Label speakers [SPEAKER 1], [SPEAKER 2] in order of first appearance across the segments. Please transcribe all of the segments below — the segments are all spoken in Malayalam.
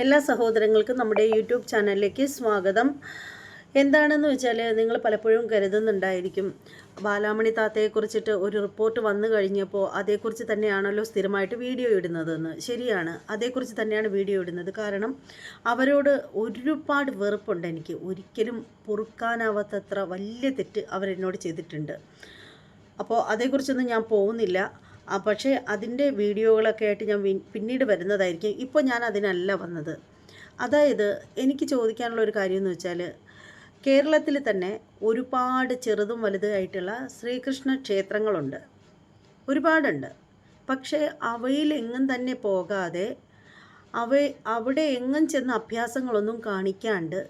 [SPEAKER 1] എല്ലാ സഹോദരങ്ങൾക്കും നമ്മുടെ യൂട്യൂബ് ചാനലിലേക്ക് സ്വാഗതം. എന്താണെന്ന് വെച്ചാൽ നിങ്ങൾ പലപ്പോഴും കരുതുന്നുണ്ടായിരിക്കും. ബാലാമണി താത്തയെക്കുറിച്ചിട്ട് ഒരു റിപ്പോർട്ട് വന്നു കഴിഞ്ഞപ്പോൾ അതേക്കുറിച്ച് തന്നെയാണല്ലോ സ്ഥിരമായിട്ട് വീഡിയോ ഇടുന്നതെന്ന്. ശരിയാണ് അതേക്കുറിച്ച് തന്നെയാണ് വീഡിയോ ഇടുന്നത്. കാരണം അവരോട് ഒരുപാട് വെറുപ്പുണ്ട് എനിക്ക്. ഒരിക്കലും പൊറുക്കാനാവാത്തത്ര വലിയ തെറ്റ് അവരെന്നോട് ചെയ്തിട്ടുണ്ട്. അപ്പോൾ അതേക്കുറിച്ചൊന്നും ഞാൻ പോകുന്നില്ല. പക്ഷേ അതിന്റെ വീഡിയോകളൊക്കെ ആയിട്ട് ഞാൻ പിന്നീട് വരുന്നതായിരിക്കും. ഇപ്പോൾ ഞാൻ അതിനല്ല വന്നത്. അതായത് എനിക്ക് ചോദിക്കാനുള്ള ഒരു കാര്യം എന്ന് വെച്ചാൽ കേരളത്തിൽ തന്നെ ഒരുപാട് ചെറുതും വലുതുമായിട്ടുള്ള ശ്രീകൃഷ്ണ ക്ഷേത്രങ്ങളുണ്ട്. ഒരുപാടുണ്ട്. പക്ഷേ അവയിൽ എങ്ങും തന്നെ പോകാതെ അവ അവിടെ എങ്ങും ചെന്ന് അഭ്യാസങ്ങളൊന്നും കാണിക്കാണ്ട്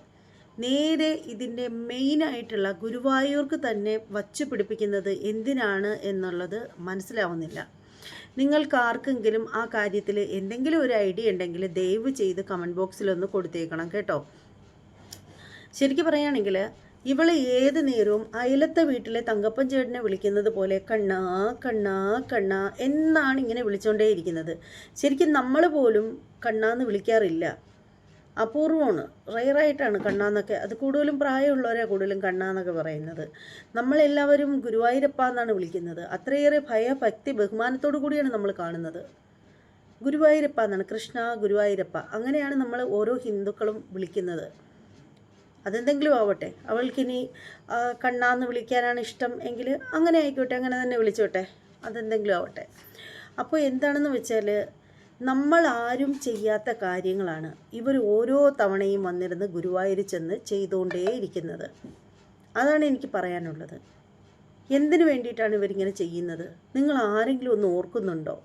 [SPEAKER 1] നേരെ ഇതിന്റെ മെയിനായിട്ടുള്ള ഗുരുവായൂർക്ക് തന്നെ വച്ചു പിടിപ്പിക്കുന്നത് എന്തിനാണ് എന്നുള്ളത് മനസ്സിലാവുന്നില്ല. നിങ്ങൾക്ക് ആർക്കെങ്കിലും ആ കാര്യത്തിൽ എന്തെങ്കിലും ഒരു ഐഡിയ ഉണ്ടെങ്കിൽ ദയവ് ചെയ്ത് കമന്റ് ബോക്സിലൊന്ന് കൊടുത്തേക്കണം കേട്ടോ. ശരിക്കും പറയുകയാണെങ്കിൽ ഇവൾ ഏത് നേരവും അയലത്തെ വീട്ടിലെ തങ്കപ്പൻ ചേട്ടനെ വിളിക്കുന്നത് പോലെ കണ്ണാ കണ്ണാ കണ്ണ എന്നാണ് ഇങ്ങനെ വിളിച്ചുകൊണ്ടേയിരിക്കുന്നത് ശരിക്കും നമ്മൾ പോലും കണ്ണാന്ന് വിളിക്കാറില്ല. അപൂർവമാണ്. റയറായിട്ടാണ് കണ്ണാന്നൊക്കെ. അത് കൂടുതലും പ്രായമുള്ളവരെ കൂടുതലും കണ്ണാന്നൊക്കെ പറയുന്നത്. നമ്മളെല്ലാവരും ഗുരുവായൂരപ്പ എന്നാണ് വിളിക്കുന്നത്. അത്രയേറെ ഭയഭക്തി ബഹുമാനത്തോടു കൂടിയാണ് നമ്മൾ കാണുന്നത്. ഗുരുവായൂരപ്പ എന്നാണ്. കൃഷ്ണ ഗുരുവായൂരപ്പ. അങ്ങനെയാണ് നമ്മൾ ഓരോ ഹിന്ദുക്കളും വിളിക്കുന്നത്. അതെന്തെങ്കിലും ആവട്ടെ. അവൾക്കിനി കണ്ണാന്ന് വിളിക്കാനാണ് ഇഷ്ടം എങ്കിൽ അങ്ങനെ ആയിക്കോട്ടെ അങ്ങനെ തന്നെ വിളിച്ചോട്ടെ. അതെന്തെങ്കിലും ആവട്ടെ. അപ്പോൾ എന്താണെന്ന് വെച്ചാൽ നമ്മൾ ആരും ചെയ്യാത്ത കാര്യങ്ങളാണ് ഇവർ ഓരോ തവണയും വന്നിരുന്ന് ഗുരുവായൂർ ചെന്ന് ചെയ്തുകൊണ്ടേയിരിക്കുന്നത്. അതാണ് എനിക്ക് പറയാനുള്ളത്. എന്തിനു വേണ്ടിയിട്ടാണ് ഇവരിങ്ങനെ ചെയ്യുന്നത്? നിങ്ങൾ ആരെങ്കിലും ഒന്ന് ഓർക്കുന്നുണ്ടോ?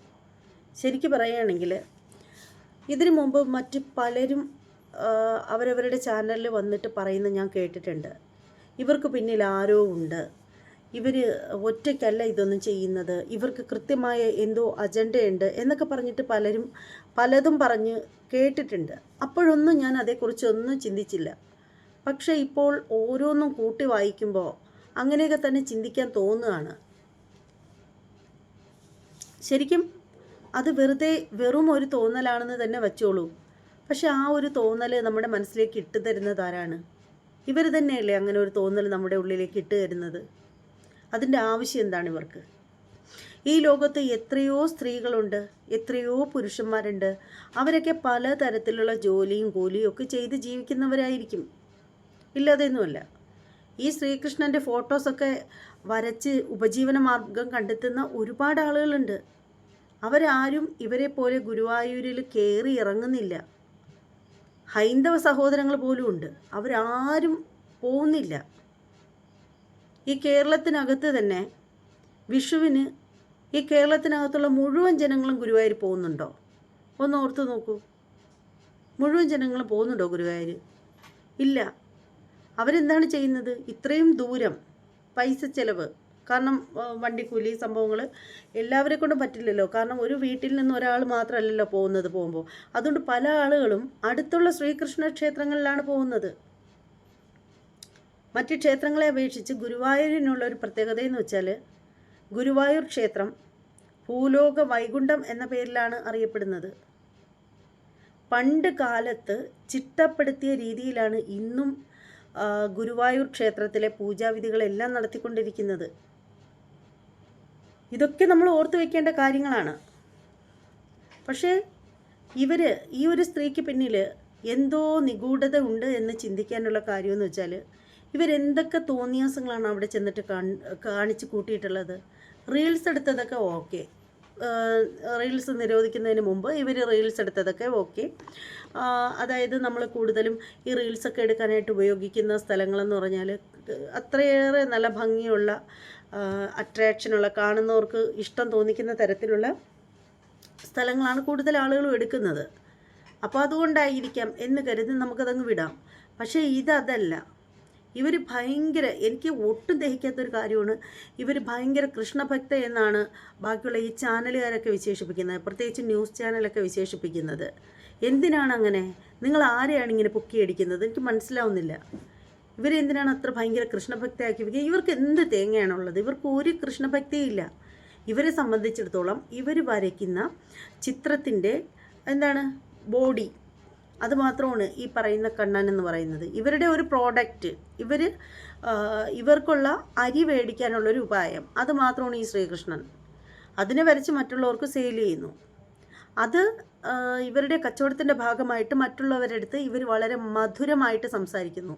[SPEAKER 1] ശരിക്കും പറയുകയാണെങ്കിൽ ഇതിനു മുമ്പ് മറ്റ് പലരും അവരവരുടെ ചാനലിൽ വന്നിട്ട് പറയുന്നത് ഞാൻ കേട്ടിട്ടുണ്ട്. ഇവർക്ക് പിന്നിൽ ആരോ ഉണ്ട്. ഇവർ ഒറ്റയ്ക്കല്ല ഇതൊന്നും ചെയ്യുന്നത്. ഇവർക്ക് കൃത്യമായ എന്തോ അജണ്ടയുണ്ട് എന്നൊക്കെ പറഞ്ഞിട്ട് പലരും പലതും പറഞ്ഞ് കേട്ടിട്ടുണ്ട്. അപ്പോഴൊന്നും ഞാൻ അതേക്കുറിച്ചൊന്നും ചിന്തിച്ചില്ല. പക്ഷേ ഇപ്പോൾ ഓരോന്നും കൂട്ടി വായിക്കുമ്പോൾ അങ്ങനെയൊക്കെ തന്നെ ചിന്തിക്കാൻ തോന്നുകയാണ്. ശരിക്കും അത് വെറുതെ വെറും ഒരു തോന്നലാണെന്ന് തന്നെ വെച്ചോളൂ. പക്ഷെ ആ ഒരു തോന്നൽ നമ്മുടെ മനസ്സിലേക്ക് ഇട്ട് തരുന്നത് ആരാണ്? ഇവർ തന്നെയല്ലേ അങ്ങനെ ഒരു തോന്നൽ നമ്മുടെ ഉള്ളിലേക്ക് ഇട്ട് തരുന്നത്? അതിന്റെ ആവശ്യം എന്താണ് ഇവർക്ക്? ഈ ലോകത്ത് എത്രയോ സ്ത്രീകളുണ്ട് എത്രയോ പുരുഷന്മാരുണ്ട്. അവരൊക്കെ പലതരത്തിലുള്ള ജോലിയും കൂലിയും ഒക്കെ ചെയ്ത് ജീവിക്കുന്നവരായിരിക്കും. ഇല്ലാതെയൊന്നുമല്ല. ഈ ശ്രീകൃഷ്ണന്റെ ഫോട്ടോസൊക്കെ വരച്ച് ഉപജീവന മാർഗം കണ്ടെത്തുന്ന ഒരുപാട് ആളുകളുണ്ട്. അവരാരും ഇവരെ പോലെ ഗുരുവായൂരിൽ കയറി ഇറങ്ങുന്നില്ല. ഹൈന്ദവ സഹോദരങ്ങൾ പോലും ഉണ്ട് അവരാരും പോകുന്നില്ല. ഈ കേരളത്തിനകത്ത് തന്നെ വിഷുവിന് ഈ കേരളത്തിനകത്തുള്ള മുഴുവൻ ജനങ്ങളും ഗുരുവായൂർ പോകുന്നുണ്ടോ? ഒന്ന് ഓർത്ത് നോക്കൂ. മുഴുവൻ ജനങ്ങളും പോകുന്നുണ്ടോ ഗുരുവായൂർ? ഇല്ല. അവരെന്താണ് ചെയ്യുന്നത്? ഇത്രയും ദൂരം പൈസ ചെലവ്. കാരണം വണ്ടിക്കൂലി സംഭവങ്ങൾ എല്ലാവരെ കൊണ്ടും പറ്റില്ലല്ലോ. കാരണം ഒരു വീട്ടിൽ നിന്ന് ഒരാൾ മാത്രമല്ലല്ലോ പോകുന്നത് പോകുമ്പോൾ. അതുകൊണ്ട് പല ആളുകളും അടുത്തുള്ള ശ്രീകൃഷ്ണ ക്ഷേത്രങ്ങളിലാണ് പോകുന്നത്. മറ്റ് ക്ഷേത്രങ്ങളെ അപേക്ഷിച്ച് ഗുരുവായൂരിനുള്ള ഒരു പ്രത്യേകത എന്ന് വെച്ചാൽ ഗുരുവായൂർ ക്ഷേത്രം ഭൂലോക വൈകുണ്ഠം എന്ന പേരിലാണ് അറിയപ്പെടുന്നത്. പണ്ട് കാലത്ത് ചിട്ടപ്പെടുത്തിയ രീതിയിലാണ് ഇന്നും ഗുരുവായൂർ ക്ഷേത്രത്തിലെ പൂജാവിധികളെല്ലാം നടത്തിക്കൊണ്ടിരിക്കുന്നത്. ഇതൊക്കെ നമ്മൾ ഓർത്തു വെക്കേണ്ട കാര്യങ്ങളാണ്. പക്ഷേ ഇവർ ഈ ഒരു സ്ത്രീക്ക് പിന്നിൽ എന്തോ നിഗൂഢത ഉണ്ട് എന്ന് ചിന്തിക്കാനുള്ള കാര്യമെന്ന് വെച്ചാൽ ഇവരെന്തൊക്കെ തോന്നിയാസങ്ങളാണ് അവിടെ ചെന്നിട്ട് കാണ്- കാണിച്ച് കൂട്ടിയിട്ടുള്ളത്? റീൽസ് എടുത്തതൊക്കെ ഓക്കെ റീൽസ് നിരോധിക്കുന്നതിന് മുമ്പ് ഇവർ റീൽസ് എടുത്തതൊക്കെ ഓക്കെ അതായത് നമ്മൾ കൂടുതലും ഈ റീൽസൊക്കെ എടുക്കാനായിട്ട് ഉപയോഗിക്കുന്ന സ്ഥലങ്ങളെന്ന് പറഞ്ഞാൽ അത്രയേറെ നല്ല ഭംഗിയുള്ള അട്രാക്ഷനുള്ള കാണുന്നവർക്ക് ഇഷ്ടം തോന്നിക്കുന്ന തരത്തിലുള്ള സ്ഥലങ്ങളാണ് കൂടുതൽ ആളുകളും എടുക്കുന്നത്. അപ്പോൾ അതുകൊണ്ടായിരിക്കാം എന്ന് കരുതി നമുക്കതങ്ങ് വിടാം. പക്ഷേ ഇതതല്ല ഇവർ ഭയങ്കര എനിക്ക് ഒട്ടും ദഹിക്കാത്തൊരു കാര്യമാണ്. ഇവർ ഭയങ്കര കൃഷ്ണഭക്ത എന്നാണ് ബാക്കിയുള്ള ഈ ചാനലുകാരൊക്കെ വിശേഷിപ്പിക്കുന്നത്. പ്രത്യേകിച്ച് ന്യൂസ് ചാനലൊക്കെ വിശേഷിപ്പിക്കുന്നത്. എന്തിനാണ് അങ്ങനെ? നിങ്ങൾ ആരെയാണ് ഇങ്ങനെ പൊക്കി അടിക്കുന്നത് എനിക്ക് മനസ്സിലാവുന്നില്ല. ഇവരെന്തിനാണ് അത്ര ഭയങ്കര കൃഷ്ണഭക്തയാക്കി വെക്കുക ഇവർക്ക് എന്ത് തേങ്ങയാണുള്ളത്? ഇവർക്ക് ഒരു കൃഷ്ണഭക്തിയില്ല ഇവരെ സംബന്ധിച്ചിടത്തോളം ഇവർ വരയ്ക്കുന്ന ചിത്രത്തിന്റെ എന്താണ് ബോഡി അത് മാത്രമാണ് ഈ പറയുന്ന കണ്ണൻ എന്ന് പറയുന്നത്. ഇവരുടെ ഒരു പ്രോഡക്റ്റ് ഇവർ ഇവർക്കുള്ള അരി മേടിക്കാനുള്ള ഒരു ഉപായം അത് മാത്രമാണ് ഈ ശ്രീകൃഷ്ണൻ. അതിനെ വരച്ച് മറ്റുള്ളവർക്ക് സെയിൽ ചെയ്യുന്നു. അത് ഇവരുടെ കച്ചവടത്തിന്റെ ഭാഗമായിട്ട് മറ്റുള്ളവരുടെ അടുത്ത് ഇവർ വളരെ മധുരമായിട്ട് സംസാരിക്കുന്നു.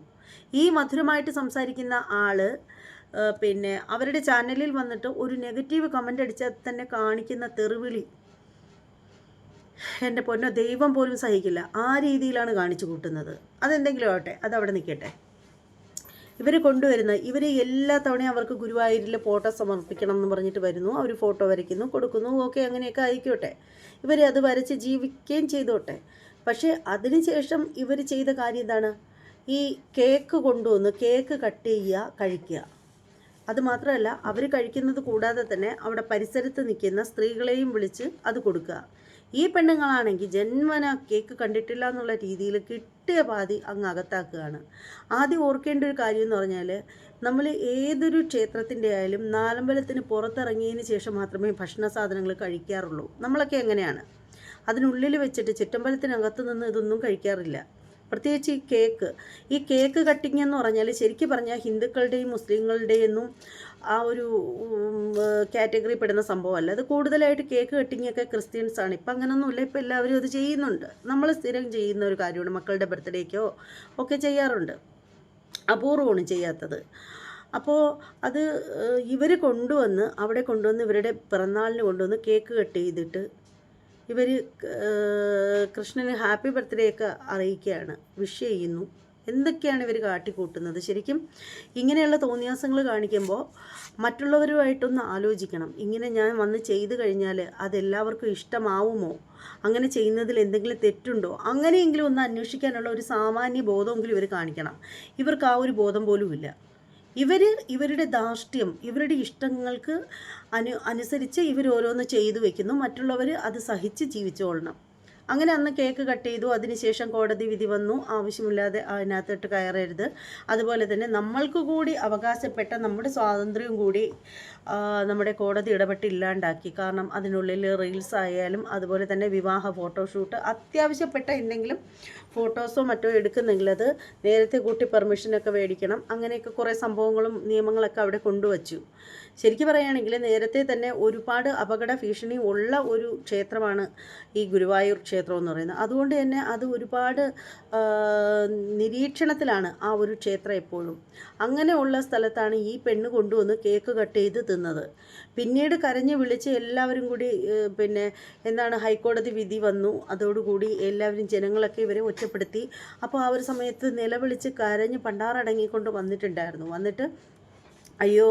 [SPEAKER 1] ഈ മധുരമായിട്ട് സംസാരിക്കുന്ന ആൾ പിന്നെ അവരുടെ ചാനലിൽ വന്നിട്ട് ഒരു നെഗറ്റീവ് കമന്റ് അടിച്ചാൽ തന്നെ കാണിക്കുന്ന തെറിവിളി എന്റെ പൊന്നോ ദൈവം പോലും സഹിക്കില്ല. ആ രീതിയിലാണ് കാണിച്ചു കൂട്ടുന്നത്. അതെന്തെങ്കിലും ആവട്ടെ അതവിടെ നിൽക്കട്ടെ. ഇവർ കൊണ്ടുവരുന്ന ഇവർ എല്ലാ തവണയും അവർക്ക് ഗുരുവായൂരിൽ ഫോട്ടോ സമർപ്പിക്കണം എന്ന് പറഞ്ഞിട്ട് വരുന്നു. അവർ ഫോട്ടോ വരയ്ക്കുന്നു കൊടുക്കുന്നു ഓക്കെ അങ്ങനെയൊക്കെ ആയിക്കോട്ടെ. ഇവർ അത് വരച്ച് ജീവിക്കുകയും ചെയ്തോട്ടെ. പക്ഷേ അതിനുശേഷം ഇവർ ചെയ്ത കാര്യം എന്താണ്? ഈ കേക്ക് കൊണ്ടുവന്ന് കേക്ക് കട്ട് ചെയ്യുക കഴിക്കുക. അതുമാത്രമല്ല അവർ കഴിക്കുന്നത് കൂടാതെ തന്നെ അവിടെ പരിസരത്ത് നിൽക്കുന്ന സ്ത്രീകളെയും വിളിച്ച് അത് കൊടുക്കുക. ഈ പെണ്ണുങ്ങളാണെങ്കിൽ ജന്മന കേക്ക് കണ്ടിട്ടില്ല എന്നുള്ള രീതിയിൽ കിട്ടിയ പാതി അങ്ങ് അകത്താക്കുകയാണ്. ആദ്യം ഓർക്കേണ്ട ഒരു കാര്യം എന്ന് പറഞ്ഞാൽ നമ്മൾ ഏതൊരു ക്ഷേത്രത്തിന്റെ ആയാലും നാലമ്പലത്തിന് പുറത്തിറങ്ങിയതിന് ശേഷം മാത്രമേ ഭക്ഷണ സാധനങ്ങൾ കഴിക്കാറുള്ളൂ. നമ്മളൊക്കെ എങ്ങനെയാണ്? അതിനുള്ളിൽ വെച്ചിട്ട് ചുറ്റമ്പലത്തിനകത്ത് നിന്ന് ഇതൊന്നും കഴിക്കാറില്ല. പ്രത്യേകിച്ച് ഈ കേക്ക്. ഈ കേക്ക് കട്ടിങ് എന്ന് പറഞ്ഞാൽ ശരിക്കും പറഞ്ഞാൽ ഹിന്ദുക്കളുടെയും മുസ്ലിങ്ങളുടെയൊന്നും ആ ഒരു കാറ്റഗറി പെടുന്ന സംഭവമല്ല. അത് കൂടുതലായിട്ട് കേക്ക് കട്ടിങ് ഒക്കെ ക്രിസ്ത്യൻസ് ആണ് ഇപ്പം അങ്ങനൊന്നുമില്ല. ഇപ്പം എല്ലാവരും അത് ചെയ്യുന്നുണ്ട്. നമ്മൾ സ്ഥിരം ചെയ്യുന്ന ഒരു കാര്യമാണ് മക്കളുടെ ബർത്ത്ഡേക്കോ ഒക്കെ ചെയ്യാറുണ്ട്. അപൂർവമാണ് ചെയ്യാത്തത്. അപ്പോൾ അത് ഇവർ കൊണ്ടുവന്ന് അവിടെ കൊണ്ടുവന്ന് ഇവരുടെ പിറന്നാളിന് കൊണ്ടുവന്ന് കേക്ക് കട്ട് ചെയ്തിട്ട് ഇവർ കൃഷ്ണന് ഹാപ്പി ബർത്ത്ഡേ ഒക്കെ അറിയിക്കുകയാണ് വിഷ് ചെയ്യുന്നു. എന്തൊക്കെയാണ് ഇവർ കാട്ടിക്കൂട്ടുന്നത്? ശരിക്കും ഇങ്ങനെയുള്ള തോന്നിയാസങ്ങൾ കാണിക്കുമ്പോൾ മറ്റുള്ളവരുമായിട്ടൊന്ന് ആലോചിക്കണം. ഇങ്ങനെ ഞാൻ വന്ന് ചെയ്തു കഴിഞ്ഞാൽ അതെല്ലാവർക്കും ഇഷ്ടമാവുമോ? അങ്ങനെ ചെയ്യുന്നതിൽ എന്തെങ്കിലും തെറ്റുണ്ടോ? അങ്ങനെയെങ്കിലും ഒന്ന് അന്വേഷിക്കാനുള്ള ഒരു സാമാന്യ ബോധമെങ്കിലും ഇവർ കാണിക്കണം. ഇവർക്ക് ആ ഒരു ബോധം പോലും ഇല്ല ഇവർ ഇവരുടെ ധാർഷ്ട്യം ഇവരുടെ ഇഷ്ടങ്ങൾക്ക് അനു അനുസരിച്ച് ഇവർ ഓരോന്ന് ചെയ്തു വെക്കുന്നു. മറ്റുള്ളവർ അത് സഹിച്ച് ജീവിച്ചോളണം അങ്ങനെ അന്ന് കേക്ക് കട്ട് ചെയ്തു. അതിനുശേഷം കോടതി വിധി വന്നു. ആവശ്യമില്ലാതെ അതിനകത്തോട്ട് കയറരുത്. അതുപോലെ തന്നെ നമ്മൾക്ക് കൂടി അവകാശപ്പെട്ട നമ്മുടെ സ്വാതന്ത്ര്യം കൂടി നമ്മുടെ കോടതി ഇടപെട്ട് ഇല്ലാണ്ടാക്കി. കാരണം അതിനുള്ളിൽ റീൽസ് ആയാലും അതുപോലെ തന്നെ വിവാഹ ഫോട്ടോഷൂട്ട് അത്യാവശ്യപ്പെട്ട എന്തെങ്കിലും ഫോട്ടോസോ മറ്റോ എടുക്കുന്നെങ്കിൽ അത് നേരത്തെ കൂട്ടി പെർമിഷനൊക്കെ മേടിക്കണം. അങ്ങനെയൊക്കെ കുറേ സംഭവങ്ങളും നിയമങ്ങളൊക്കെ അവിടെ കൊണ്ടുവച്ചു. ശരിക്കും പറയുകയാണെങ്കിൽ നേരത്തെ തന്നെ ഒരുപാട് അപകട ഭീഷണി ഉള്ള ഒരു ക്ഷേത്രമാണ് ഈ ഗുരുവായൂർ ക്ഷേത്രം എന്ന് പറയുന്നത്. അതുകൊണ്ട് തന്നെ അത് ഒരുപാട് നിരീക്ഷണത്തിലാണ് ആ ഒരു ക്ഷേത്രം എപ്പോഴും. അങ്ങനെയുള്ള സ്ഥലത്താണ് ഈ പെണ്ണ് കൊണ്ടുവന്ന് കേക്ക് കട്ട് ചെയ്ത് പിന്നീട് കരഞ്ഞ് വിളിച്ച് എല്ലാവരും കൂടി പിന്നെ എന്താണ് ഹൈക്കോടതി വിധി വന്നു. അതോടുകൂടി എല്ലാവരും ജനങ്ങളൊക്കെ ഇവരെ ഒറ്റപ്പെടുത്തി. അപ്പോൾ ആ ഒരു സമയത്ത് നിലവിളിച്ച് കരഞ്ഞ് പണ്ടാറടങ്ങിക്കൊണ്ട് വന്നിട്ടുണ്ടായിരുന്നു. വന്നിട്ട് അയ്യോ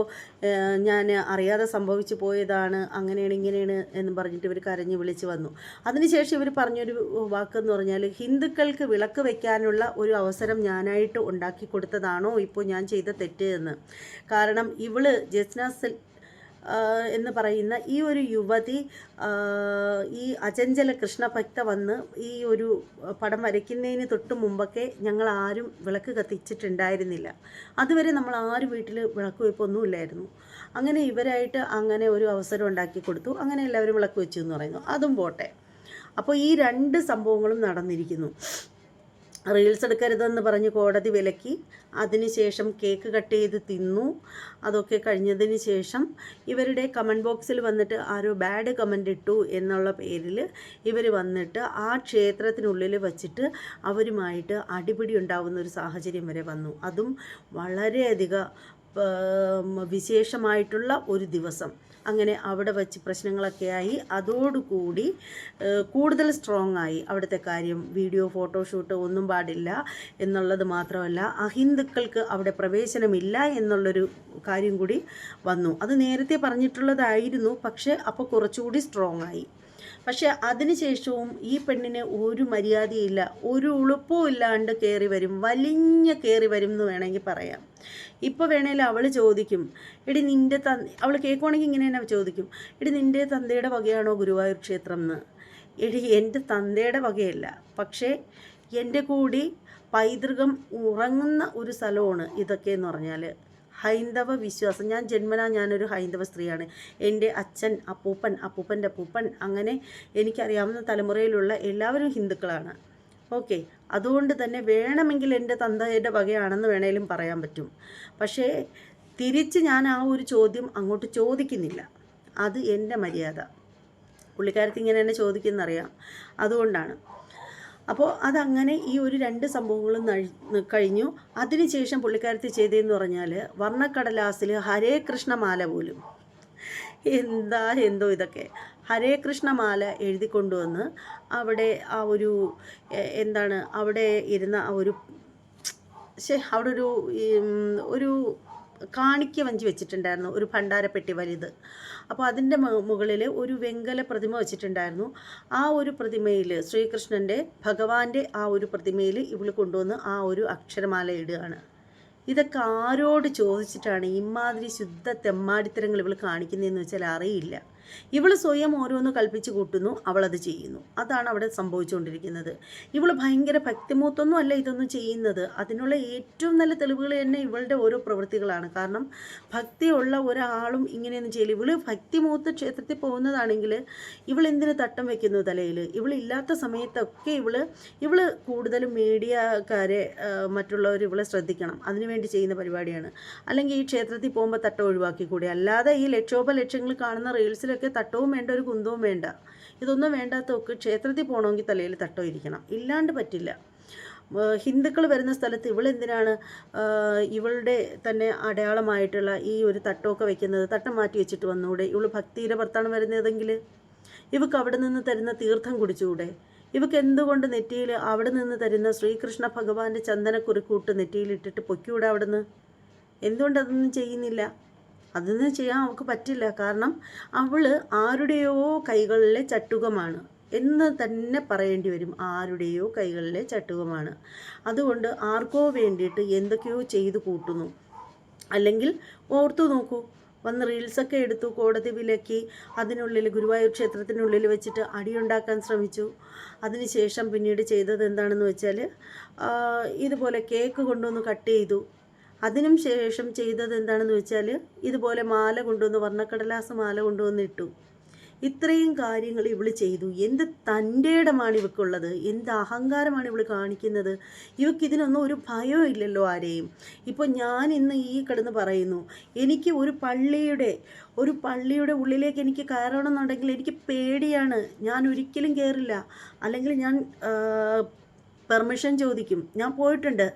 [SPEAKER 1] ഞാൻ അറിയാതെ സംഭവിച്ചു പോയതാണ്. അങ്ങനെയാണ് ഇങ്ങനെയാണ് എന്ന് പറഞ്ഞിട്ട് ഇവർ കരഞ്ഞു വിളിച്ച് വന്നു. അതിനുശേഷം ഇവർ പറഞ്ഞൊരു വാക്കെന്ന് പറഞ്ഞാൽ ഹിന്ദുക്കൾക്ക് വിളക്ക് വയ്ക്കാനുള്ള ഒരു അവസരം ഞാനായിട്ട് ഉണ്ടാക്കി കൊടുത്തതാണോ ഇപ്പോൾ ഞാൻ ചെയ്ത തെറ്റ് എന്ന്? കാരണം ഇവൾ ജസ്ന എന്ന് പറയുന്ന ഈ ഒരു യുവതി ഈ അചഞ്ചല കൃഷ്ണഭക്ത വന്ന് ഈ ഒരു പടം വരയ്ക്കുന്നതിന് തൊട്ട് മുമ്പൊക്കെ ഞങ്ങൾ ആരും വിളക്ക് കത്തിച്ചിട്ടുണ്ടായിരുന്നില്ല. അതുവരെ നമ്മൾ ആരും വീട്ടിൽ വിളക്ക് വെപ്പൊന്നുമില്ലായിരുന്നു അങ്ങനെ ഇവരായിട്ട് അങ്ങനെ ഒരു അവസരം ഉണ്ടാക്കി കൊടുത്തു. അങ്ങനെ എല്ലാവരും വിളക്ക് വെച്ചു എന്ന് പറയുന്നു. അതും പോട്ടെ. അപ്പോൾ ഈ രണ്ട് സംഭവങ്ങളും നടന്നിരിക്കുന്നു. റീൽസ് എടുക്കരുതെന്ന് പറഞ്ഞ് കോടതി വിലക്കി. അതിനുശേഷം കേക്ക് കട്ട് ചെയ്ത് തിന്നു. അതൊക്കെ കഴിഞ്ഞതിന് ശേഷം ഇവരുടെ കമന്റ് ബോക്സിൽ വന്നിട്ട് ആരോ ബാഡ് കമന്റ് ഇട്ടു എന്നുള്ള പേരിൽ ഇവർ വന്നിട്ട് ആ ക്ഷേത്രത്തിനുള്ളിൽ വച്ചിട്ട് അവരുമായിട്ട് അടിപിടി ഉണ്ടാവുന്ന ഒരു സാഹചര്യം വരെ വന്നു. അതും വളരെയധികം വിശേഷമായിട്ടുള്ള ഒരു ദിവസം. അങ്ങനെ അവിടെ വച്ച് പ്രശ്നങ്ങളൊക്കെ ആയി. അതോടുകൂടി കൂടുതൽ സ്ട്രോങ് ആയി. അവിടുത്തെ കാര്യം വീഡിയോ ഫോട്ടോഷൂട്ട് ഒന്നും പാടില്ല എന്നുള്ളത് മാത്രമല്ല അഹിന്ദുക്കൾക്ക് അവിടെ പ്രവേശനമില്ല എന്നുള്ളൊരു കാര്യം കൂടി വന്നു. അത് നേരത്തെ പറഞ്ഞിട്ടുള്ളതായിരുന്നു പക്ഷേ അപ്പോൾ കുറച്ചുകൂടി സ്ട്രോങ് ആയി. പക്ഷെ അതിനുശേഷവും ഈ പെണ്ണിന് ഒരു മര്യാദയില്ല ഒരു ഉളുപ്പും ഇല്ലാണ്ട് കയറി വരും വലിഞ്ഞ കയറി വരും എന്ന് വേണമെങ്കിൽ പറയാം. ഇപ്പോൾ വേണേൽ അവൾ ചോദിക്കും എടി നിന്റെ ത അവൾ കേൾക്കുവാണെങ്കിൽ ഇങ്ങനെ തന്നെ ചോദിക്കും എടി നിന്റെ തന്തയുടെ വകയാണോ ഗുരുവായൂർ ക്ഷേത്രം എന്ന്? എടി എന്റെ തന്തയുടെ വകയല്ല പക്ഷേ എന്റെ കൂടി പൈതൃകം ഉറങ്ങുന്ന ഒരു സ്ഥലമാണ് ഇതൊക്കെ എന്ന് പറഞ്ഞാൽ ഹൈന്ദവ വിശ്വാസം. ഞാൻ ജന്മന ഞാനൊരു ഹൈന്ദവ സ്ത്രീയാണ്. എന്റെ അച്ഛൻ അപ്പൂപ്പൻ അപ്പൂപ്പന്റെ അപ്പൂപ്പൻ അങ്ങനെ എനിക്കറിയാവുന്ന തലമുറയിലുള്ള എല്ലാവരും ഹിന്ദുക്കളാണ്. ഓക്കെ. അതുകൊണ്ട് തന്നെ വേണമെങ്കിൽ എന്റെ തന്തയുടെ വകയാണെന്ന് വേണേലും പറയാൻ പറ്റും. പക്ഷേ തിരിച്ച് ഞാൻ ആ ഒരു ചോദ്യം അങ്ങോട്ട് ചോദിക്കുന്നില്ല. അത് എന്റെ മര്യാദ. പുള്ളിക്കാരത്തി ഇങ്ങനെ തന്നെ ചോദിക്കുന്നറിയാം അതുകൊണ്ടാണ്. അപ്പോൾ അതങ്ങനെ ഈ ഒരു രണ്ട് സംഭവങ്ങളും കഴിഞ്ഞു. അതിനുശേഷം പുള്ളിക്കാരത്തി ചെയ്തതെന്ന് പറഞ്ഞാൽ വർണക്കടലാസിൽ ഹരേ കൃഷ്ണമാല പോലും. എന്താ എന്തോ ഇതൊക്കെ. ഹരേ കൃഷ്ണമാല എഴുതിക്കൊണ്ടുവന്ന് അവിടെ ആ ഒരു എന്താണ് അവിടെ ഇരുന്ന ആ ഒരു ശേ അവിടെ ഒരു ഒരു കാണിക്ക വഞ്ചി വെച്ചിട്ടുണ്ടായിരുന്നു ഒരു ഭണ്ഡാരപ്പെട്ടി വലുത്. അപ്പോൾ അതിന്റെ മുകളിൽ ഒരു വെങ്കല പ്രതിമ വെച്ചിട്ടുണ്ടായിരുന്നു. ആ ഒരു പ്രതിമയിൽ ശ്രീകൃഷ്ണന്റെ ഭഗവാന്റെ ആ ഒരു പ്രതിമയിൽ ഇവൾ കൊണ്ടുവന്ന് ആ ഒരു അക്ഷരമാല ഇടുകയാണ്. ഇതൊക്കെ ആരോട് ചോദിച്ചിട്ടാണ് ഇമാതിരി ശുദ്ധ തെമ്മാടിത്തരങ്ങൾ ഇവൾ കാണിക്കുന്നതെന്ന് വെച്ചാൽ അറിയില്ല. ഇവൾ സ്വയം ഓരോന്ന് കൽപ്പിച്ച് കൂട്ടുന്നു അവളത് ചെയ്യുന്നു. അതാണ് അവിടെ സംഭവിച്ചുകൊണ്ടിരിക്കുന്നത്. ഇവൾ ഭയങ്കര ഭക്തിമൂത്തൊന്നും അല്ല ഇതൊന്നും ചെയ്യുന്നത്. അതിനുള്ള ഏറ്റവും നല്ല തെളിവുകൾ തന്നെ ഇവളുടെ ഓരോ പ്രവൃത്തികളാണ്. കാരണം ഭക്തിയുള്ള ഒരാളും ഇങ്ങനെയൊന്നും ചെയ്യില്ല. ഇവൾ ഭക്തിമൂത്ത് ക്ഷേത്രത്തിൽ പോകുന്നതാണെങ്കിൽ ഇവൾ എന്തിനു തട്ടം വെക്കുന്നു തലയിൽ? ഇവളില്ലാത്ത സമയത്തൊക്കെ ഇവൾ ഇവൾ കൂടുതലും മീഡിയക്കാരെ മറ്റുള്ളവർ ഇവളെ ശ്രദ്ധിക്കണം. അതിനുവേണ്ടി ചെയ്യുന്ന പരിപാടിയാണ്. അല്ലെങ്കിൽ ഈ ക്ഷേത്രത്തിൽ പോകുമ്പോൾ തട്ടം കൂടി. അല്ലാതെ ഈ ലക്ഷോപ ലക്ഷങ്ങൾ കാണുന്ന റീൽസിലൊക്കെ തട്ടവും വേണ്ട ഒരു കുന്തവും വേണ്ട. ഇതൊന്നും വേണ്ടാത്തൊക്കെ ക്ഷേത്രത്തിൽ പോകണമെങ്കിൽ തലയിൽ തട്ടം ഇരിക്കണം. ഇല്ലാണ്ട് പറ്റില്ല. ഹിന്ദുക്കൾ വരുന്ന സ്ഥലത്ത് ഇവളെന്തിനാണ്? ഇവളുടെ തന്നെ അടയാളമായിട്ടുള്ള ഈ ഒരു തട്ടമൊക്കെ വെക്കുന്നത്. തട്ടം മാറ്റി വെച്ചിട്ട് വന്നൂടെ? ഇവൾ ഭക്തിയുടെ പുറത്താണ് വരുന്നതെങ്കിൽ ഇവക്ക് അവിടെ നിന്ന് തരുന്ന തീർത്ഥം കുടിച്ചുകൂടെ? ഇവക്ക് എന്തുകൊണ്ട് നെറ്റിയിൽ അവിടെ നിന്ന് തരുന്ന ശ്രീകൃഷ്ണ ഭഗവാന്റെ ചന്ദനക്കുറിക്കൂട്ട് നെറ്റിയിലിട്ടിട്ട് അവിടുന്ന്? എന്തുകൊണ്ട് അതൊന്നും ചെയ്യുന്നില്ല? അതൊന്നും ചെയ്യാൻ അവൾക്ക് പറ്റില്ല. കാരണം അവൾ ആരുടെയോ കൈകളിലെ ചട്ടുകമാണ്. എന്ന് തന്നെ പറയേണ്ടി വരും. ആരുടെയോ കൈകളിലെ ചട്ടുകമാണ്. അതുകൊണ്ട് ആർക്കോ വേണ്ടിയിട്ട് എന്തൊക്കെയോ ചെയ്തു കൂട്ടുന്നു. അല്ലെങ്കിൽ ഓർത്തു നോക്കൂ. വന്ന് റീൽസൊക്കെ എടുത്തു കോടതി വിലക്കി അതിനുള്ളിൽ ഗുരുവായൂർ ക്ഷേത്രത്തിനുള്ളിൽ വെച്ചിട്ട് അടിയുണ്ടാക്കാൻ ശ്രമിച്ചു. അതിനുശേഷം പിന്നീട് ചെയ്തത് എന്താണെന്ന് വെച്ചാൽ ഇതുപോലെ കേക്ക് കൊണ്ടുവന്ന് കട്ട് ചെയ്തു. അതിനും ശേഷം ചെയ്തത് എന്താണെന്ന് വെച്ചാൽ ഇതുപോലെ മാല കൊണ്ടുവന്ന് വർണക്കടലാസ് മാല കൊണ്ടുവന്ന് ഇട്ടു. ഇത്രയും കാര്യങ്ങൾ ഇവൾ ചെയ്തു. എന്ത് തന്റെ ഇടമാണ് ഇവക്കുള്ളത്? എന്ത് അഹങ്കാരമാണ് ഇവൾ കാണിക്കുന്നത്? ഇവക്ക് ഇതിനൊന്നും ഒരു ഭയവും ഇല്ലല്ലോ ആരെയും. ഇപ്പോൾ ഞാൻ ഇന്ന് ഈ കിടന്ന് പറയുന്നു എനിക്ക് ഒരു പള്ളിയുടെ ഒരു പള്ളിയുടെ ഉള്ളിലേക്ക് എനിക്ക് കയറണമെന്നുണ്ടെങ്കിൽ എനിക്ക് പേടിയാണ്. ഞാൻ ഒരിക്കലും കയറില്ല അല്ലെങ്കിൽ ഞാൻ പെർമിഷൻ ചോദിക്കും. ഞാൻ പോയിട്ടുണ്ട്.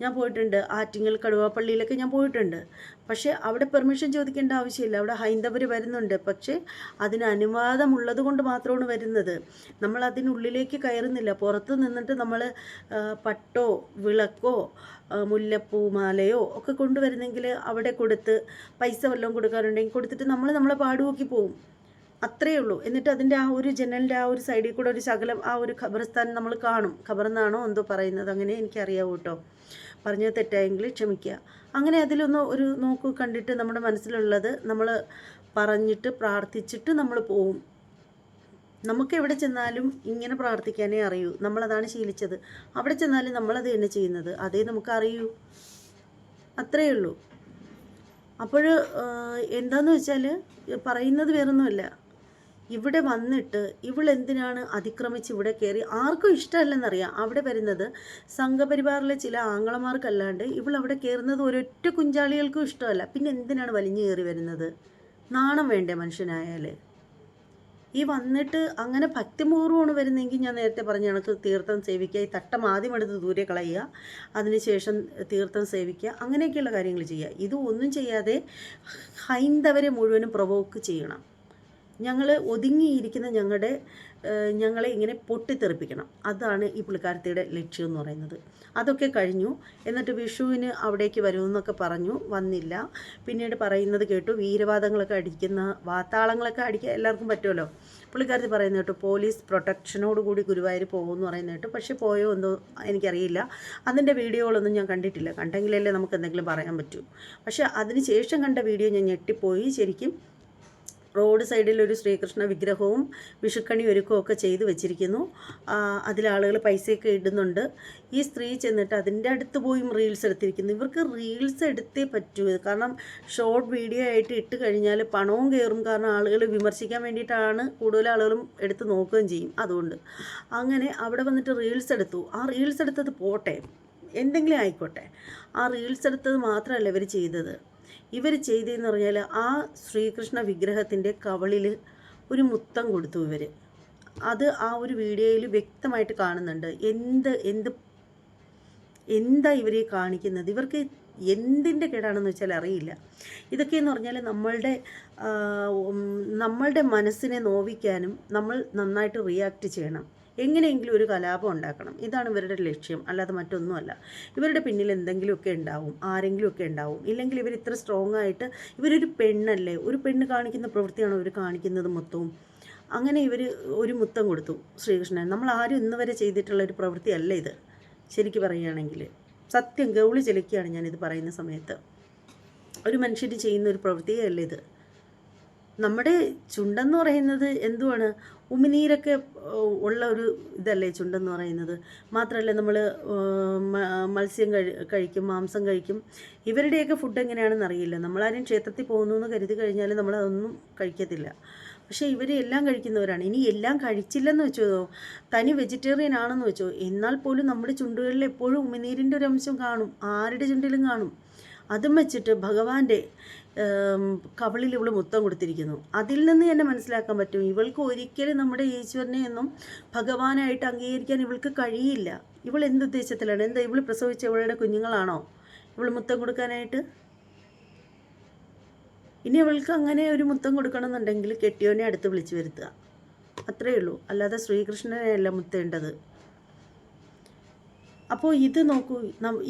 [SPEAKER 1] ഞാൻ പോയിട്ടുണ്ട്. ആറ്റിങ്ങൽ കടുവാപ്പള്ളിയിലൊക്കെ ഞാൻ പോയിട്ടുണ്ട്. പക്ഷേ അവിടെ പെർമിഷൻ ചോദിക്കേണ്ട ആവശ്യമില്ല. അവിടെ ഹൈന്ദവർ വരുന്നുണ്ട്. പക്ഷേ അതിന് അനുവാദമുള്ളത് കൊണ്ട് മാത്രമാണ് വരുന്നത്. നമ്മൾ അതിനുള്ളിലേക്ക് കയറുന്നില്ല. പുറത്ത് നിന്നിട്ട് നമ്മൾ പട്ടോ വിളക്കോ മുല്ലപ്പൂമാലയോ മുല്ലപ്പൂ മാലയോ ഒക്കെ കൊണ്ടുവരുന്നെങ്കിൽ അവിടെ കൊടുത്ത് പൈസ വല്ലതും കൊടുക്കാറുണ്ടെങ്കിൽ കൊടുത്തിട്ട് നമ്മൾ നമ്മളെ പാടുപോക്കി പോവും. അത്രയേ ഉള്ളൂ. എന്നിട്ട് അതിന്റെ ആ ഒരു ജനലിന്റെ ആ ഒരു സൈഡിൽ കൂടെ ഒരു ശകലം ആ ഒരു ഖബർസ്ഥാൻ നമ്മൾ കാണും. ഖബറെന്നാണോ എന്തോ പറയുന്നത്. അങ്ങനെ എനിക്കറിയാവൂ കേട്ടോ പറഞ്ഞത് തെറ്റായെങ്കിൽ ക്ഷമിക്കുക. അങ്ങനെ അതിലൊന്ന് ഒരു നോക്ക് കണ്ടിട്ട് നമ്മുടെ മനസ്സിലുള്ളത് നമ്മൾ പറഞ്ഞിട്ട് പ്രാർത്ഥിച്ചിട്ട് നമ്മൾ പോവും. നമുക്ക് എവിടെ ചെന്നാലും ഇങ്ങനെ പ്രാർത്ഥിക്കാനേ അറിയൂ. നമ്മളതാണ് ശീലിച്ചത്. അവിടെ ചെന്നാലും നമ്മളത് തന്നെ ചെയ്യുന്നത്. അതേ നമുക്ക് അറിയൂ അത്രയേ ഉള്ളൂ. അപ്പോൾ എന്താന്ന് വെച്ചാൽ പറയുന്നത് വേറൊന്നുമല്ല. ഇവിടെ വന്നിട്ട് ഇവൾ എന്തിനാണ് അതിക്രമിച്ച് ഇവിടെ കയറി ആർക്കും ഇഷ്ടമല്ലെന്നറിയാം. അവിടെ വരുന്നത് സംഘപരിവാറിലെ ചില ആങ്ങളമാർക്കല്ലാണ്ട് ഇവൾ അവിടെ കയറുന്നത് ഒരൊറ്റ കുഞ്ചാളികൾക്കും ഇഷ്ടമല്ല. പിന്നെ എന്തിനാണ് വലിഞ്ഞു കയറി വരുന്നത്? നാണം വേണ്ടേ മനുഷ്യനായാൽ ഈ വന്നിട്ട് അങ്ങനെ ഭക്തിപൂർവമാണ് വരുന്നതെങ്കിൽ ഞാൻ നേരത്തെ പറഞ്ഞ കണക്ക് തീർത്ഥം സേവിക്കുക ഈ തട്ടം ആദ്യം എടുത്ത് ദൂരെ കളയുക അതിനുശേഷം തീർത്ഥം സേവിക്കുക അങ്ങനെയൊക്കെയുള്ള കാര്യങ്ങൾ ചെയ്യുക. ഇത് ഒന്നും ചെയ്യാതെ ഹൈന്ദവരെ മുഴുവനും പ്രൊവോക്ക് ചെയ്യണം. ഞങ്ങൾ ഒതുങ്ങിയിരിക്കുന്ന ഞങ്ങളുടെ ഞങ്ങളെ ഇങ്ങനെ പൊട്ടിത്തെറിപ്പിക്കണം. അതാണ് ഈ പുള്ളിക്കാരത്തിയുടെ ലക്ഷ്യം എന്ന് പറയുന്നത്. അതൊക്കെ കഴിഞ്ഞു. എന്നിട്ട് വിഷുവിന് അവിടേക്ക് വരുമെന്നൊക്കെ പറഞ്ഞു. വന്നില്ല. പിന്നീട് പറയുന്നത് കേട്ടു. വീരവാദങ്ങളൊക്കെ അടിക്കുന്ന വാത്താളങ്ങളൊക്കെ അടിക്കുക എല്ലാവർക്കും പറ്റുമല്ലോ. പുള്ളിക്കാരത്തി പറയുന്ന കേട്ടു. പോലീസ് പ്രൊട്ടക്ഷനോട് കൂടി ഗുരുവായൂർ പോകുമെന്ന് പറയുന്ന കേട്ടു. പക്ഷേ പോയോ എന്തോ എനിക്കറിയില്ല. അതിന്റെ വീഡിയോകളൊന്നും ഞാൻ കണ്ടിട്ടില്ല. കണ്ടെങ്കിലല്ലേ നമുക്ക് എന്തെങ്കിലും പറയാൻ പറ്റൂ. പക്ഷേ അതിന് ശേഷം കണ്ട വീഡിയോ ഞാൻ ഞെട്ടിപ്പോയി. ശരിക്കും റോഡ് സൈഡിൽ ഒരു ശ്രീകൃഷ്ണ വിഗ്രഹവും വിഷുക്കണി ഒരുക്കമൊക്കെ ചെയ്തു വെച്ചിരിക്കുന്നു. അതിലാളുകൾ പൈസയൊക്കെ ഇടുന്നുണ്ട്. ഈ സ്ത്രീ ചെന്നിട്ട് അതിന്റെ അടുത്ത് പോയും റീൽസ് എടുത്തിരിക്കുന്നു. ഇവർക്ക് റീൽസ് എടുത്തേ പറ്റൂ. കാരണം ഷോർട്ട് വീഡിയോ ആയിട്ട് ഇട്ട് കഴിഞ്ഞാൽ പണവും കയറും. കാരണം ആളുകൾ വിമർശിക്കാൻ വേണ്ടിയിട്ടാണ് കൂടുതൽ ആളുകളും എടുത്ത് നോക്കുകയും ചെയ്യും അതുകൊണ്ട്. അങ്ങനെ അവിടെ വന്നിട്ട് റീൽസ് എടുത്തു. ആ റീൽസ് എടുത്തത് പോട്ടെ. എന്തെങ്കിലും ആയിക്കോട്ടെ. ആ റീൽസ് എടുത്തത് മാത്രമല്ല ഇവർ ചെയ്തത്. ഇവർ ചെയ്തതെന്ന് പറഞ്ഞാൽ ആ ശ്രീകൃഷ്ണ വിഗ്രഹത്തിന്റെ കവളിൽ ഒരു മുത്തം കൊടുത്തു ഇവർ അത് ആ ഒരു വീഡിയോയിൽ വ്യക്തമായിട്ട് കാണുന്നുണ്ട്. എന്ത് എന്ത് എന്താ ഇവരെ കാണിക്കുന്നത്? ഇവർക്ക് എന്തിന്റെ കേടാണെന്ന് വെച്ചാൽ അറിയില്ല. ഇതൊക്കെയെന്ന് പറഞ്ഞാൽ നമ്മളുടെ നമ്മളുടെ മനസ്സിനെ നോവിക്കാനും നമ്മൾ നന്നായിട്ട് റിയാക്ട് ചെയ്യണം. എങ്ങനെയെങ്കിലും ഒരു കലാപം ഉണ്ടാക്കണം. ഇതാണ് ഇവരുടെ ലക്ഷ്യം. അല്ലാതെ മറ്റൊന്നുമല്ല. ഇവരുടെ പിന്നിൽ എന്തെങ്കിലുമൊക്കെ ഉണ്ടാവും. ആരെങ്കിലുമൊക്കെ ഉണ്ടാവും. ഇല്ലെങ്കിൽ ഇവർ ഇത്ര സ്ട്രോങ് ആയിട്ട് ഇവരൊരു പെണ്ണല്ലേ? ഒരു പെണ്ണ് കാണിക്കുന്ന പ്രവൃത്തിയാണ് ഇവർ കാണിക്കുന്നത് മൊത്തവും? അങ്ങനെ ഇവർ ഒരു മുത്തം കൊടുത്തു ശ്രീകൃഷ്ണൻ. നമ്മൾ ആരും ഇന്ന് വരെ ചെയ്തിട്ടുള്ള ഒരു പ്രവൃത്തിയല്ല ഇത്. ശരിക്ക് പറയുകയാണെങ്കിൽ. സത്യം ഗൗളി ചെലുക്കുകയാണ് ഞാനിത് പറയുന്ന സമയത്ത്. ഒരു മനുഷ്യർ ചെയ്യുന്ന ഒരു പ്രവൃത്തിയല്ല ഇത്. നമ്മുടെ ചുണ്ടെന്ന് പറയുന്നത് എന്തുവാണ്? ഉമിനീരൊക്കെ ഉള്ള ഒരു ഇതല്ലേ ചുണ്ടെന്ന് പറയുന്നത്. മാത്രമല്ല നമ്മൾ മത്സ്യം കഴി കഴിക്കും മാംസം കഴിക്കും. ഇവരുടെയൊക്കെ ഫുഡ് എങ്ങനെയാണെന്ന് അറിയില്ല. നമ്മളാരും ക്ഷേത്രത്തിൽ പോകുന്നു എന്ന് കരുതി കഴിഞ്ഞാൽ നമ്മളതൊന്നും കഴിക്കത്തില്ല. പക്ഷേ ഇവർ എല്ലാം കഴിക്കുന്നവരാണ്. ഇനി എല്ലാം കഴിച്ചില്ലെന്ന് വെച്ചോ? തനി വെജിറ്റേറിയൻ ആണെന്ന് വെച്ചോ? എന്നാൽ പോലും നമ്മുടെ ചുണ്ടുകളിൽ എപ്പോഴും ഉമിനീരിന്റെ ഒരു അംശം കാണും. ആരുടെ ചുണ്ടിലും കാണും. അതും വെച്ചിട്ട് ഭഗവാന്റെ കവിളിൽ ഇവൾ മുത്തം കൊടുത്തിരിക്കുന്നു. അതിൽ നിന്ന് തന്നെ മനസ്സിലാക്കാൻ പറ്റും. ഇവൾക്ക് ഒരിക്കലും നമ്മുടെ ഈശ്വരനെ ഒന്നും ഭഗവാനായിട്ട് അംഗീകരിക്കാൻ ഇവൾക്ക് കഴിയില്ല. ഇവൾ എന്തുദ്ദേശത്തിലാണ് എന്താ ഇവൾ പ്രസവിച്ച ഇവളുടെ കുഞ്ഞുങ്ങളാണോ? ഇവൾ മുത്തം കൊടുക്കാനായിട്ട്? ഇനി അവൾക്ക് അങ്ങനെ ഒരു മുത്തം കൊടുക്കണമെന്നുണ്ടെങ്കിൽ കെട്ടിയോനെ അടുത്ത് വിളിച്ചു വരുത്തുക. അത്രയേ ഉള്ളൂ. അല്ലാതെ ശ്രീകൃഷ്ണനെയല്ല മുത്തേണ്ടത്. അപ്പോൾ ഇത് നോക്കൂ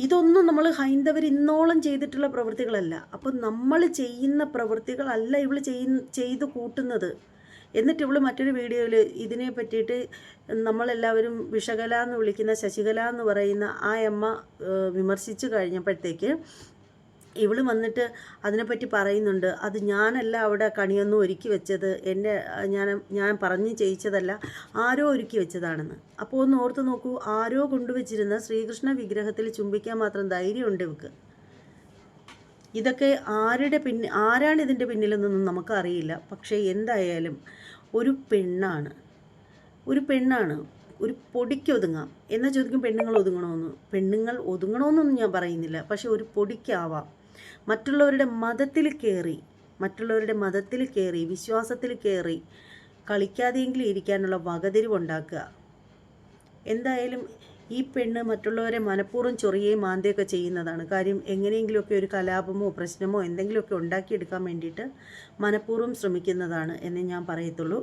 [SPEAKER 1] ഇതൊന്നും നമ്മൾ ഹൈന്ദവർ ഇന്നോളം ചെയ്തിട്ടുള്ള പ്രവൃത്തികളല്ല. അപ്പോൾ നമ്മൾ ചെയ്യുന്ന പ്രവൃത്തികളല്ല ഇവൾ ചെയ്യുന്ന ചെയ്തു കൂട്ടുന്നത്. എന്നിട്ട് ഇവൾ മറ്റൊരു വീഡിയോയിൽ ഇതിനെ പറ്റിയിട്ട് നമ്മളെല്ലാവരും വിഷകല എന്ന് വിളിക്കുന്ന ശശികല എന്ന് പറയുന്ന ആ അമ്മ വിമർശിച്ചു കഴിഞ്ഞപ്പോഴത്തേക്ക് ഇവൾ വന്നിട്ട് അതിനെപ്പറ്റി പറയുന്നുണ്ട്. അത് ഞാനല്ല അവിടെ കണിയൊന്നും ഒരുക്കി വെച്ചത്. എന്റെ ഞാൻ ഞാൻ പറഞ്ഞ് ചെയ്യിച്ചതല്ല ആരോ ഒരുക്കി വെച്ചതാണെന്ന്. അപ്പോൾ ഒന്ന് ഓർത്ത് നോക്കൂ ആരോ കൊണ്ടുവച്ചിരുന്ന ശ്രീകൃഷ്ണ വിഗ്രഹത്തിൽ ചുംബിക്കാൻ മാത്രം ധൈര്യമുണ്ട് ഇവക്ക്. ഇതൊക്കെ ആരുടെ പിന്നിൽ ആരാണ് ഇതിന്റെ പിന്നിലെന്നൊന്നും നമുക്കറിയില്ല. പക്ഷേ എന്തായാലും ഒരു പെണ്ണാണ്. ഒരു പെണ്ണാണ്. ഒരു പൊടിക്ക് ഒതുങ്ങാം. എന്നാൽ ചോദിക്കും പെണ്ണുങ്ങൾ ഒതുങ്ങണമെന്ന് പെണ്ണുങ്ങൾ ഒതുങ്ങണമെന്നൊന്നും ഞാൻ പറയുന്നില്ല. പക്ഷെ ഒരു പൊടിക്കാവാം. മറ്റുള്ളവരുടെ മതത്തിൽ കയറി മറ്റുള്ളവരുടെ മതത്തിൽ കയറി വിശ്വാസത്തിൽ കയറി കളിക്കാതെയെങ്കിലും ഇരിക്കാനുള്ള വകതിരിവുണ്ടാക്കുക. എന്തായാലും ഈ പെണ്ണ് മറ്റുള്ളവരെ മനഃപൂർവം ചൊറിയുകയും മാന്തുകയൊക്കെ ചെയ്യുന്നതാണ്. കാര്യം എങ്ങനെയെങ്കിലുമൊക്കെ ഒരു കലാപമോ പ്രശ്നമോ എന്തെങ്കിലുമൊക്കെ ഉണ്ടാക്കിയെടുക്കാൻ വേണ്ടിയിട്ട് മനഃപൂർവം ശ്രമിക്കുന്നതാണ് എന്ന് ഞാൻ പറയത്തുള്ളൂ.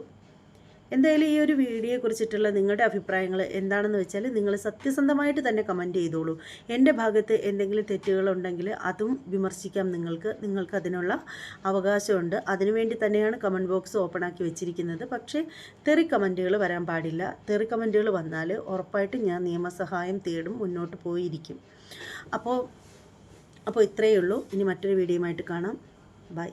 [SPEAKER 1] എന്തായാലും ഈ ഒരു വീഡിയോയെ കുറിച്ചിട്ടുള്ള നിങ്ങളുടെ അഭിപ്രായങ്ങൾ എന്താണെന്ന് വെച്ചാൽ നിങ്ങൾ സത്യസന്ധമായിട്ട് തന്നെ കമന്റ് ചെയ്തോളൂ. എന്റെ ഭാഗത്ത് എന്തെങ്കിലും തെറ്റുകളുണ്ടെങ്കിൽ അതും വിമർശിക്കാം നിങ്ങൾക്ക്. നിങ്ങൾക്ക് അതിനുള്ള അവകാശമുണ്ട്. അതിനുവേണ്ടി തന്നെയാണ് കമന്റ് ബോക്സ് ഓപ്പൺ ആക്കി വെച്ചിരിക്കുന്നത്. പക്ഷേ തെറി കമന്റുകൾ വരാൻ പാടില്ല. തെറി കമന്റുകൾ വന്നാൽ ഉറപ്പായിട്ടും ഞാൻ നിയമസഹായം തേടും മുന്നോട്ട് പോയിരിക്കും. അപ്പോൾ അപ്പോൾ ഇത്രയേ ഉള്ളൂ. ഇനി മറ്റൊരു വീഡിയോയുമായിട്ട് കാണാം. ബൈ